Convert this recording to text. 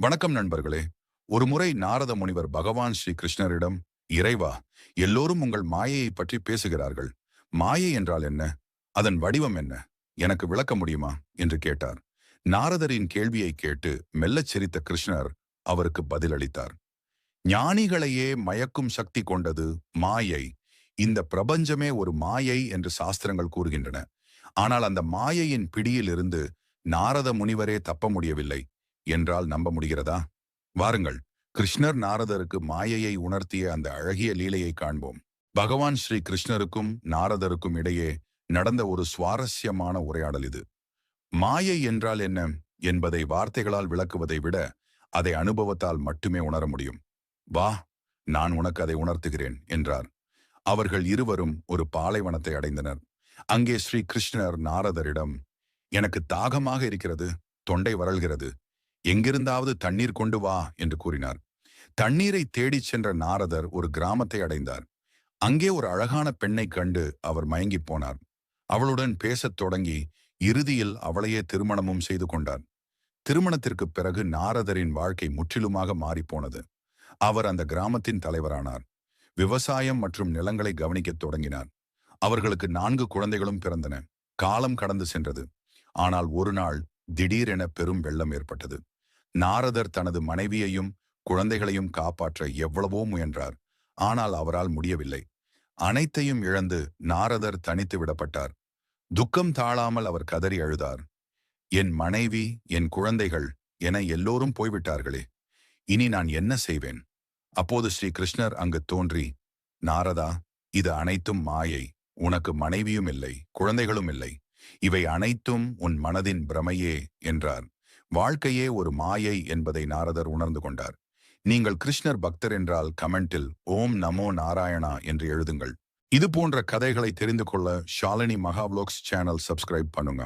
வணக்கம் நண்பர்களே. ஒருமுறை நாரத முனிவர் பகவான் ஸ்ரீ கிருஷ்ணரிடம் இறைவா எல்லோரும் உங்கள் மாயையை பற்றி பேசுகிறார்கள். மாயை என்றால் என்ன? அதன் வடிவம் என்ன? எனக்கு விளக்க முடியுமா? என்று கேட்டார். நாரதரின் கேள்வியை கேட்டு மெல்லச் சிரித்த கிருஷ்ணர் அவருக்கு பதிலளித்தார். ஞானிகளையே மயக்கும் சக்தி கொண்டது மாயை. இந்த பிரபஞ்சமே ஒரு மாயை என்று சாஸ்திரங்கள் கூறுகின்றன. ஆனால் அந்த மாயையின் பிடியிலிருந்து நாரத முனிவரே தப்ப முடியவில்லை. என்றால் நம்ப முடிகிறதா? வாருங்கள் கிருஷ்ணர் நாரதருக்கு மாயையை உணர்த்திய அந்த அழகிய லீலையை காண்போம். பகவான் ஸ்ரீ கிருஷ்ணருக்கும் நாரதருக்கும் இடையே நடந்த ஒரு சுவாரஸ்யமான உரையாடல் இது. மாயை என்றால் என்ன என்பதை வார்த்தைகளால் விளக்குவதை விட அதை அனுபவத்தால் மட்டுமே உணர முடியும். வா நான் உனக்கு அதை உணர்த்துகிறேன் என்றார். அவர்கள் இருவரும் ஒரு பாலைவனத்தை அடைந்தனர். அங்கே ஸ்ரீ கிருஷ்ணர் நாரதரிடம் எனக்கு தாகமாக இருக்கிறது தொண்டை வரல்கிறது எங்கிருந்தாவது தண்ணீர் கொண்டு வா என்று கூறினார். தண்ணீரை தேடிச் சென்ற நாரதர் ஒரு கிராமத்தை அடைந்தார். அங்கே ஒரு அழகான பெண்ணை கண்டு அவர் மயங்கிப் போனார். அவளுடன் பேசத் தொடங்கி இறுதியில் அவளையே திருமணமும் செய்து கொண்டார். திருமணத்திற்குப் பிறகு நாரதரின் வாழ்க்கை முற்றிலுமாக மாறிப்போனது அவர் அந்த கிராமத்தின் தலைவரானார். விவசாயம் மற்றும் நிலங்களை கவனிக்கத் தொடங்கினார். அவர்களுக்கு நான்கு குழந்தைகளும் பிறந்தன. காலம் கடந்து சென்றது. ஆனால் ஒரு நாள் திடீரென பெரும் வெள்ளம் ஏற்பட்டது. நாரதர் தனது மனைவியையும் குழந்தைகளையும் காப்பாற்ற எவ்வளவோ முயன்றார். ஆனால் அவரால் முடியவில்லை. அனைத்தையும் இழந்து நாரதர் தனித்து விடப்பட்டார். துக்கம் தாழாமல் அவர் கதறி அழுதார். என் மனைவி என் குழந்தைகள் என எல்லோரும் போய்விட்டார்களே இனி நான் என்ன செய்வேன்? அப்போது ஸ்ரீ கிருஷ்ணர் அங்கு தோன்றி நாரதா இது அனைத்தும் மாயை. உனக்கு மனைவியும் இல்லை குழந்தைகளும் இல்லை. இவை அனைத்தும் உன் மனதின் பிரமையே என்றார். வாழ்க்கையே ஒரு மாயை என்பதை நாரதர் உணர்ந்து கொண்டார். நீங்கள் கிருஷ்ணர் பக்தர் என்றால் கமெண்டில் ஓம் நமோ நாராயணா என்று எழுதுங்கள். இது போன்ற கதைகளை தெரிந்து கொள்ள ஷாலினி மகாவ்லோக்ஸ் சேனல் சப்ஸ்கிரைப் பண்ணுங்க.